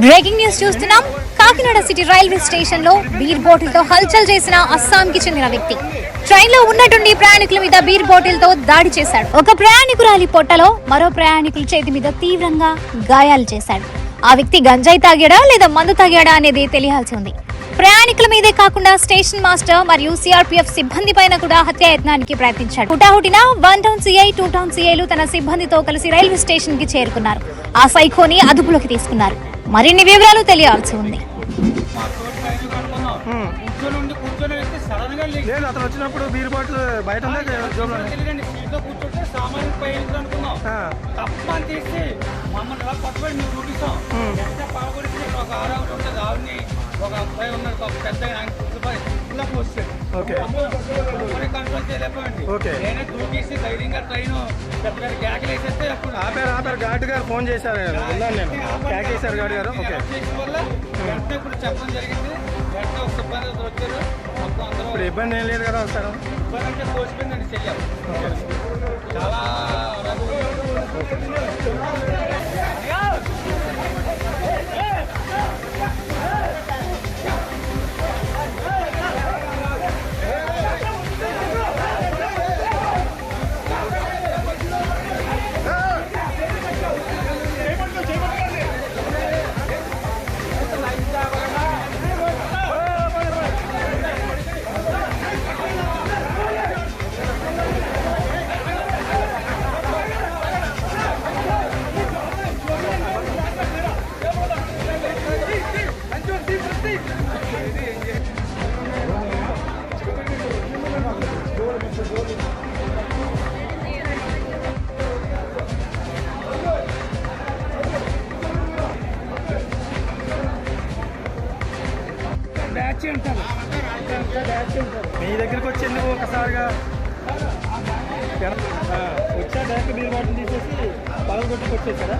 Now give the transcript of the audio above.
Breaking news చూస్తున్నాం. Kakinada city railway స్టేషన్లో beer బాటిల్తో హల్చల్ చేసిన అస్సాం కి చెందిన వ్యక్తి. ట్రైన్లో ఉన్నటువంటి ప్రయాణికుల మీద బీర్ బాటిల్తో దాడి చేశాడు. ఒక ప్రయాణికురాలి పొట్టలో మరో ప్రయాణికుల చేతి మీద తీవ్రంగా గాయాలు చేశాడు. ఆ వ్యక్తి గంజాయి తాగాడా లేదా మందు తాగాడా అనేది తెలియాల్సి ఉంది. ప్రయాణికుల మీదే కాకుండా స్టేషన్ మాస్టర్ మరియు సిఆర్పీఎఫ్ సిబ్బంది పైన కూడా హత్యాయత్నానికి ప్రయత్నించాడు. హుటాహుటిన one town CI two town సిఐలు తన సిబ్బందితో కలిసి రైల్వే స్టేషన్కి చేరుకున్నారు. ఆ సైకోని అదుపులోకి తీసుకున్నారు. మరిన్ని వివరాలు తెలియాల్సి ఉంది. లేదు అతను వచ్చినప్పుడు బీర్ బాటిల్ బయట తీసి మమ్మల్ని పట్టుబడి చూపిస్తాం ఎంత ఒక ఉంటుంది ఆవిడని పెద్ద కంట్రోల్ చేయలేకపోయింది. నేనే దూకేసి ధైర్యంగా ట్రైన్ పెద్ద పెద్ద వేసేస్తే ఆపారు ఆపారు. ఘాట్ గారు ఫోన్ చేశారు. నేను. క్యాక్ చేశారు ఘాట్ గారు. ఓకే. చేసిన వల్ల వెంటనే ఇప్పుడు చెప్పడం జరిగింది వెంటనే ఒక సిబ్బంది అతను వచ్చారు మొత్తం అందరూ ఇప్పుడు ఇబ్బంది ఏం లేదు కదా వస్తారు ఇబ్బంది కోసిపోయిందండి చెయ్యాలి. వచ్చి ఉంటారు. బ్యాచ్ అంటారు మీ దగ్గరికి వచ్చేందుకు ఒకసారిగా? వచ్చా డైరెక్ట్ మీరు వాటిని తీసేసి పగలగొట్టుకు వచ్చేసారా